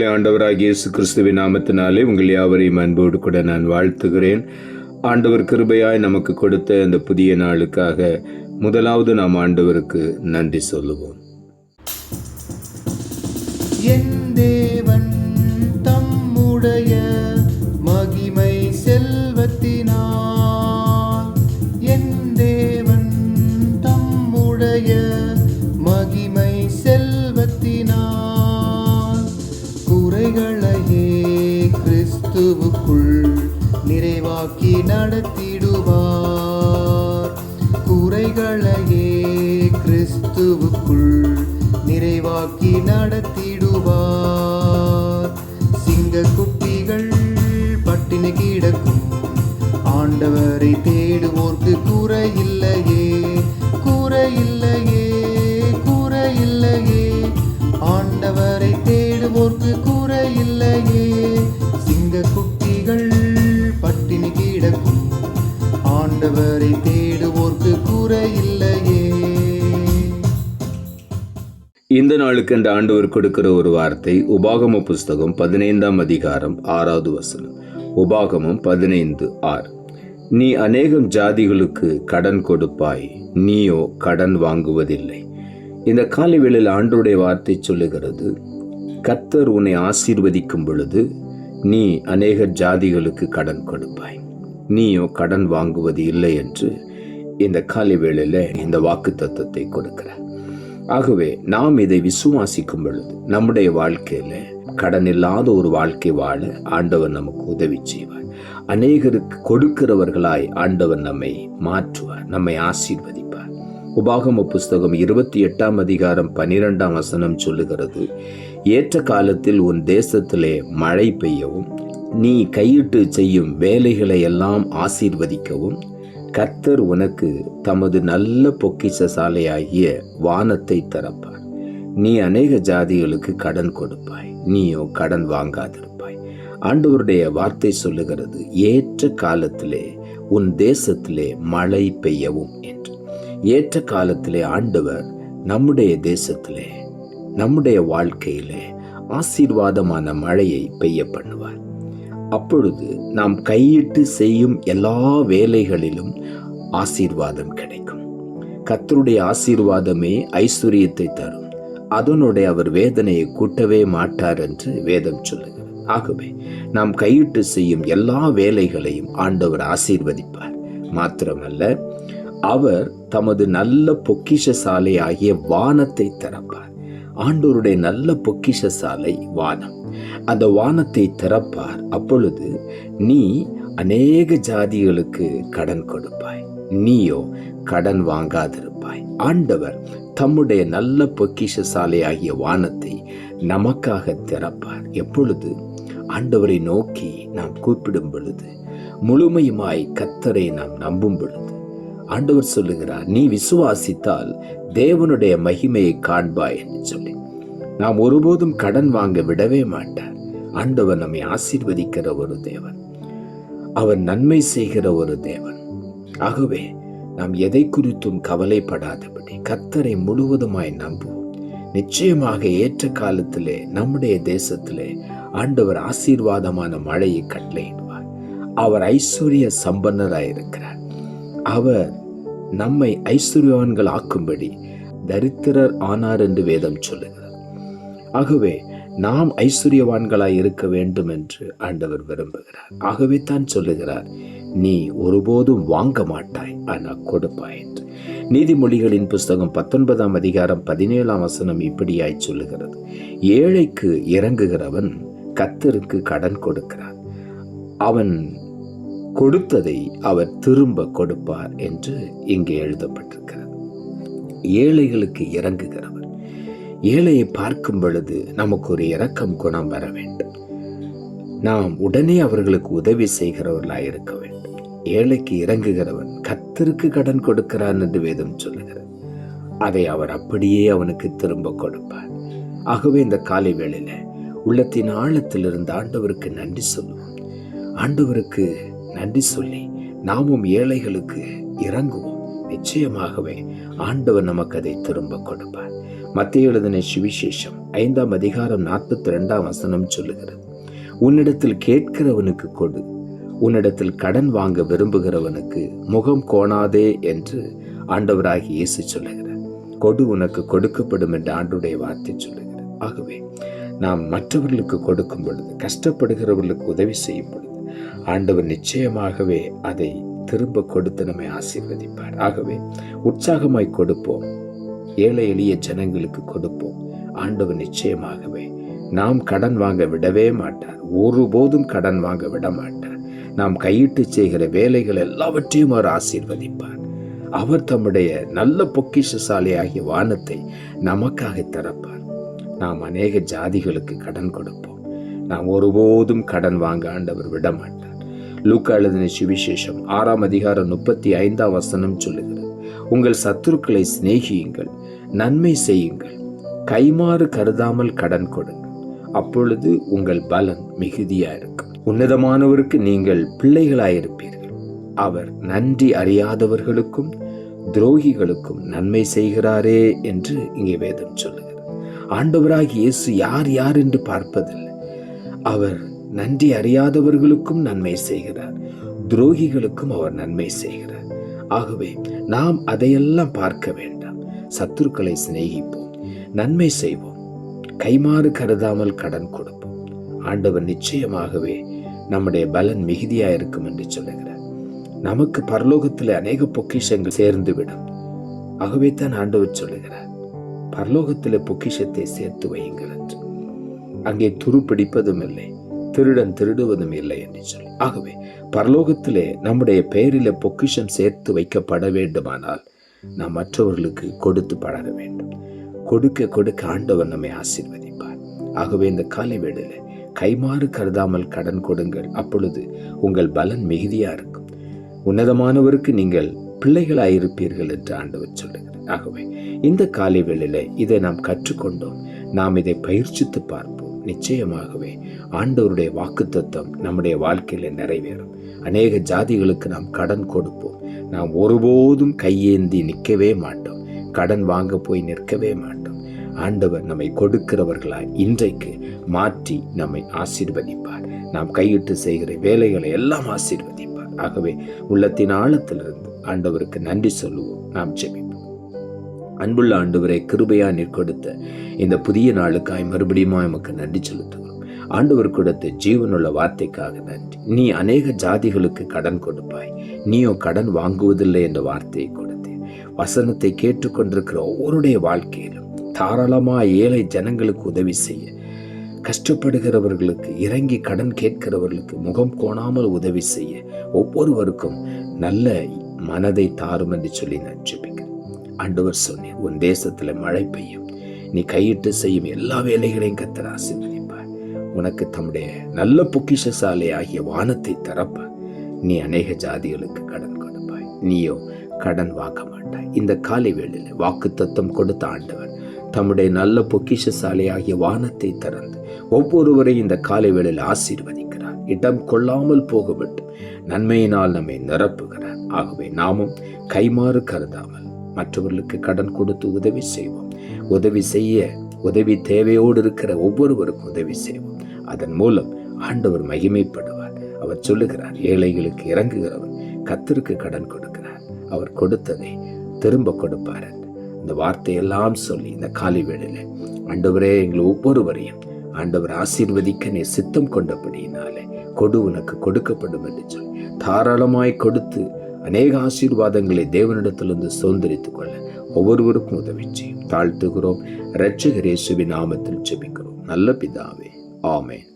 பிள்ளைகளை ஆண்டவராகிய இயேசு கிறிஸ்துவின் நாமத்தினாலே உங்கள் யாவரையும் அன்போடு கூட நான் வாழ்த்துகிறேன். ஆண்டவர் கிருபையாய் நமக்கு கொடுத்த இந்த புதிய நாளுக்காக முதலாவது நாம் ஆண்டவருக்கு நன்றி சொல்லுவோம். என் தேவன் தம்முடைய மகிமை செல்வத்தினால் என் தேவன் தம்முடைய மகி கிறிஸ்துவுக்குள் நிறைவாக்கி நடத்திடுவார். குறைகளையே கிறிஸ்துவுக்குள் நிறைவாக்கி நடத்தி இந்த நாளுக்கு இந்த ஆண்டவர் கொடுக்கிற ஒரு வார்த்தை உபாகம புஸ்தகம் பதினைந்தாம் அதிகாரம் ஆறாவது வசனம். உபாகமம் பதினைந்து ஆறு. நீ அநேகம் ஜாதிகளுக்கு கடன் கொடுப்பாய் நீயோ கடன் வாங்குவதில்லை. இந்த காலை வேளையில் வார்த்தை சொல்லுகிறது கர்த்தர் உன்னை ஆசீர்வதிக்கும் பொழுது நீ அநேக ஜாதிகளுக்கு கடன் கொடுப்பாய் நீயோ கடன் வாங்குவது இல்லை என்று இந்த காலை வேளையில் இந்த வாக்கு தத்துவத்தை கொடுக்கிறார். ஆகவே நாம் இதை விசுவாசிக்கும் பொழுது நம்முடைய வாழ்க்கையில கடன் இல்லாத ஒரு வாழ்க்கை வாழ ஆண்டவர் நமக்கு உதவி செய்வார். அநேகருக்கு கொடுக்கிறவர்களாய் ஆண்டவர் நம்மை மாற்றுவார் நம்மை ஆசீர்வதிப்பார். உபாகம புஸ்தகம் இருபத்தி எட்டாம் அதிகாரம் பனிரெண்டாம் வசனம் சொல்லுகிறது ஏற்ற காலத்தில் உன் தேசத்திலே மழை பெய்யவும் நீ கையிட்டு செய்யும் வேலைகளை எல்லாம் ஆசீர்வதிக்கவும் கர்த்தர் உனக்கு தமது நல்ல பொக்கிஷ சாலையாகிய வானத்தை திறப்பார் நீ அநேக ஜாதிகளுக்கு கடன் கொடுப்பாய். நீயோ கடன் வாங்காதிருப்பாய். ஆண்டவருடைய வார்த்தை சொல்லுகிறது ஏற்ற காலத்திலே உன் தேசத்திலே மழை பெய்யவும் என்று. ஏற்ற காலத்திலே ஆண்டவர் நம்முடைய தேசத்திலே நம்முடைய வாழ்க்கையிலே ஆசீர்வாதமான மழையை பெய்ய பண்ணுவார். அப்பொழுது நாம் கையிட்டு செய்யும் எல்லா வேலைகளிலும் ஆசீர்வாதம் கிடைக்கும். கத்தருடைய ஆசீர்வாதமே ஐஸ்வர்யத்தை தரும். அதனுடைய அவர் வேதனையை கூட்டவே மாட்டார் என்று வேதம் சொல்லுகிறது. ஆகவே நாம் கையிட்டு செய்யும் எல்லா வேலைகளையும் ஆண்டவர் ஆசீர்வதிப்பார். மாத்திரமல்ல அவர் தமது நல்ல பொக்கிஷ சாலை ஆகிய வானத்தை திறப்பார். ஆண்டவருடைய நல்ல பொக்கிஷ சாலை வானம். அந்த வானத்தை திறப்பார். அப்பொழுது நீ அநேக ஜாதிகளுக்கு கடன் கொடுப்பாய். நீயோ கடன் வாங்காதிருப்பாய். ஆண்டவர் தம்முடைய நல்ல பொக்கிஷ சாலை ஆகிய வானத்தை நமக்காக திறப்பார். எப்பொழுது ஆண்டவரை நோக்கி நாம் கூப்பிடும் பொழுது முழுமையுமாய் கத்தரை நாம் நம்பும் பொழுது ஆண்டவர் சொல்லுகிறார் நீ விசுவாசித்தால் தேவனுடைய மகிமையை காண்பாய் என்று சொல்லி. நாம் ஒருபோதும் கடன் வாங்க விடவே மாட்டார். ஆண்டவர் நம்மை ஆசீர்வதிக்கிற ஒரு தேவன். அவர் நன்மை செய்கிற ஒரு தேவன். ஆகவே நாம் எதை குறித்தும் கவலைப்படாதபடி கத்தரை முழுவதுமாய் நம்புவோம். நிச்சயமாக ஏற்ற காலத்திலே நம்முடைய தேசத்திலே ஆண்டவர் ஆசீர்வாதமான மழையை கட்டளையிடுவார். அவர் ஐஸ்வர்ய சம்பன்னராயிருக்கிறார். அவர் நம்மை ஐஸ்வர்யவான்கள் ஆக்கும்படி தரித்திரர் ஆனார் என்று வேதம் சொல்லுகிறார் ஆகவே நாம் ஐஸ்வர்யவான்களாய் இருக்க வேண்டும் என்று ஆண்டவர் விரும்புகிறார். ஆகவே தான் சொல்லுகிறார் நீ ஒருபோதும் வாங்க மாட்டாய் ஆனால் கொடுப்பாய் என்று. நீதிமொழிகளின் புஸ்தகம் பத்தொன்பதாம் அதிகாரம் பதினேழாம் வசனம் இப்படியாய் சொல்லுகிறது ஏழைக்கு இறங்குகிறவன் கத்தருக்கு கடன் கொடுக்கிறான். அவன் கொடுத்ததை அவர் திரும்ப கொடுப்பார் என்று இங்கே எழுதப்பட்டிருக்கிறது. ஏழைகளுக்கு இறங்குகிறவர் ஏழையை பார்க்கும் பொழுது நமக்கு ஒரு இரக்கம் குணம் வர வேண்டும். நாம் உடனே அவர்களுக்கு உதவி செய்கிறவர்களாக இருக்க வேண்டும். ஏழைக்கு இறங்குகிறவன் கத்தருக்கு கடன் கொடுக்கிறான் என்று வேதம் சொல்லுகிறது. அதை அவர் அப்படியே அவனுக்கு திரும்ப கொடுப்பார். ஆகவே இந்த காலை வேளையில உள்ளத்தின் ஆழத்திலிருந்து ஆண்டவருக்கு நன்றி சொல்லுவோம். ஆண்டவருக்கு நன்றி சொல்லி நாமும் ஏழைகளுக்கு இறங்குவோம். நிச்சயமாகவே ஆண்டவர் நமக்கு அதை திரும்ப கொடுப்பார். மத்திய எழுதின சுவிசேஷம் ஐந்தாம் அதிகாரம் நாற்பத்தி ரெண்டாம் வசனம் சொல்லுகிறது. உன்னிடத்தில் கேட்கிறவனுக்கு கொடு. உன்னிடத்தில் கடன் வாங்க விரும்புகிறவனுக்கு முகம் கோணாதே என்று ஆண்டவராகி இயேசு சொல்லுகிறார். கொடு உனக்கு கொடுக்கப்படும் என்று ஆண்டுடைய வார்த்தை சொல்லுகிறார் ஆகவே நாம் மற்றவர்களுக்கு கொடுக்கும் பொழுது கஷ்டப்படுகிறவர்களுக்கு உதவி செய்யும் பொழுது ஆண்டவர் நிச்சயமாகவே அதை திரும்ப கொடுத்து நம்மை ஆசீர்வதிப்பார். ஆகவே உற்சாகமாய் கொடுப்போம். ஏழை எளிய ஜனங்களுக்கு கொடுப்போம். ஆண்டவர் நிச்சயமாகவே நாம் கடன் வாங்க விடவே மாட்டார். ஒருபோதும் கடன் வாங்க விட மாட்டார். நாம் கையிட்டு செய்கிற வேலைகள் எல்லாவற்றையும் அவர் ஆசீர்வதிப்பார். அவர் தம்முடைய நல்ல பொக்கிஷசாலியாகிய வானத்தை நமக்காக திறப்பார். நாம் அநேக ஜாதிகளுக்கு கடன் கொடுப்போம். நாம் ஒருபோதும் கடன் வாங்க ஆண்டவர் விட மாட்டார் லூக்கா எழுதின சுவிசேஷம் ஆறாம் அதிகாரம் முப்பத்தி ஐந்தாம் வசனம் சொல்லுகிறது. உங்கள் சத்துருக்களை சிநேகியுங்கள் நன்மை செய்யுங்கள் கைமாறு கருதாமல் கடன் கொடுங்கள். அப்பொழுது உங்கள் பலன் மிகுதியாக இருக்கும். உன்னதமானவருக்கு நீங்கள் பிள்ளைகளாயிருப்பீர்கள். அவர் நன்றி அறியாதவர்களுக்கும் துரோகிகளுக்கும் நன்மை செய்கிறாரே என்று இங்கே வேதம் சொல்லுகிறது. ஆண்டவராகி இயேசு யார் யார் என்று பார்ப்பதில்லை. அவர் நன்றி அறியாதவர்களுக்கும் நன்மை செய்கிறார். துரோகிகளுக்கும் அவர் நன்மை செய்கிறார். ஆகவே நாம் அதையெல்லாம் பார்க்க வேண்டாம். சத்துருக்களை சிநேகிப்போம். நன்மை செய்வோம். கைமாறு கருதாமல் கடன் கொடுப்போம். ஆண்டவர் நிச்சயமாகவே நம்முடைய பலன் மிகுதியா இருக்கும் என்று சொல்லுகிறார். நமக்கு பரலோகத்தில் அநேக பொக்கிஷங்கள் சேர்ந்து விடும் ஆகவே தான் ஆண்டவர் சொல்லுகிறார். பரலோகத்தில் பொக்கிஷத்தை சேர்த்து வையுங்கள். அங்கே துருப்பிடிப்பதும் இல்லை திருடன் திருடுவதும் இல்லை என்று சொல்லி ஆகவே பரலோகத்திலே நம்முடைய பெயரில பொக்கிஷம் சேர்த்து வைக்கப்பட வேண்டுமானால் நாம் மற்றவர்களுக்கு கொடுத்து பழக வேண்டும். கொடுக்க கொடுக்க ஆண்டவர் நம்மை ஆசீர்வதிப்பார். ஆகவே இந்த காலை வேளையில கைமாறு கருதாமல் கடன் கொடுங்கள். அப்பொழுது உங்கள் பலன் மிகுதியா இருக்கும். உன்னதமானவருக்கு நீங்கள் பிள்ளைகளாயிருப்பீர்கள் என்று ஆண்டவர் சொல்லுகிறார். ஆகவே இந்த காலை வேளையில் இதை நாம் கற்றுக்கொண்டோம். நாம் இதை பயிற்சித்து பார்ப்போம். நிச்சயமாகவே ஆண்டவருடைய வாக்குத்தத்தம் நம்முடைய வாழ்க்கையில் நிறைவேறும். அநேக ஜாதிகளுக்கு நாம் கடன் கொடுப்போம். நாம் ஒருபோதும் கையேந்தி நிற்கவே மாட்டோம். கடன் வாங்க போய் நிற்கவே மாட்டோம். ஆண்டவர் நம்மை கொடுக்கிறவர்களாய் இன்றைக்கு மாற்றி நம்மை ஆசீர்வதிப்பார். நாம் கையிட்டு செய்கிற வேலைகளை எல்லாம் ஆசீர்வதிப்பார். ஆகவே உள்ளத்தின் ஆழத்திலிருந்து ஆண்டவருக்கு நன்றி சொல்லுவோம். நாம் ஜெபிப்போம். அன்புள்ள ஆண்டவரை கிருபையா நீர் கொடுத்த இந்த புதிய நாளுக்காய் மறுபடியும் எமக்கு நன்றி செலுத்துகிறோம். ஆண்டவர் கொடுத்த ஜீவனுள்ள வார்த்தைக்காக நன்றி. நீ அநேக ஜாதிகளுக்கு கடன் கொடுப்பாய். நீயோ கடன் வாங்குவதில்லை என்ற வார்த்தையை கொடுத்தேன் வசனத்தை கேட்டுக்கொண்டிருக்கிற ஒவ்வொருடைய வாழ்க்கையிலும் தாராளமா ஏழை ஜனங்களுக்கு உதவி செய்ய கஷ்டப்படுகிறவர்களுக்கு இறங்கி கடன் கேட்கிறவர்களுக்கு முகம் கோணாமல் உதவி செய்ய ஒவ்வொருவருக்கும் நல்ல மனதை தாரும் என்று சொல்லி நன்றி ஆண்டவர் சொன்னேன் உன் தேசத்தில் மழை பெய்யும். நீ கையிட்டு செய்யும் எல்லா வேலைகளையும் கத்தர் ஆசீர்வதிப்பார். உனக்கு தம்முடைய நல்ல பொக்கிஷசாலை ஆகிய வானத்தை தரப்ப நீ அநேக ஜாதிகளுக்கு கடன் கொடுப்பாய். நீயோ கடன் வாங்க மாட்டாய் இந்த காலை வேளையில் வாக்கு தத்துவம் கொடுத்த ஆண்டவர் தம்முடைய நல்ல பொக்கிஷசாலை ஆகிய வானத்தை திறந்து ஒவ்வொருவரையும் இந்த காலை வேளையில் ஆசீர்வதிக்கிறார். இடம் கொள்ளாமல் போகவிட்டு நன்மையினால் நம்மை நிரப்புகிறார். ஆகவே நாமும் கைமாறு கருதாமல் மற்றவர்களுக்கு கடன் கொடுத்து உதவி செய்வோம். உதவி செய்ய உதவி தேவையோடு இருக்கிற ஒவ்வொருவருக்கும் உதவி செய்வோம். அதன் மூலம் ஆண்டவர் மகிமைப்படுவார். அவர் சொல்லுகிறார் ஏழைகளுக்கு இறங்குகிறவர் கத்திற்கு கடன் கொடுக்கிறார். அவர் கொடுத்ததை திரும்ப கொடுப்பார் இந்த வார்த்தையெல்லாம் சொல்லி இந்த காலை வேளையில ஆண்டவரே எங்களை ஒவ்வொருவரையும் ஆண்டவர் ஆசீர்வதிக்க நீ சித்தம் கொண்டபடியினாலே கொடு உனக்கு கொடுக்கப்படும் என்று சொல்லி தாராளமாய் கொடுத்து அநேக ஆசீர்வாதங்களை தேவனிடத்திலிருந்து சுதந்திரித்துக் கொள்ள ஒவ்வொருவருக்கும் உதவி செய்யும் தாழ்த்துகிறோம். இரட்சகர் இயேசுவின் நாமத்தில் ஜெபிக்கிறோம். நல்ல பிதாவே. ஆமென்.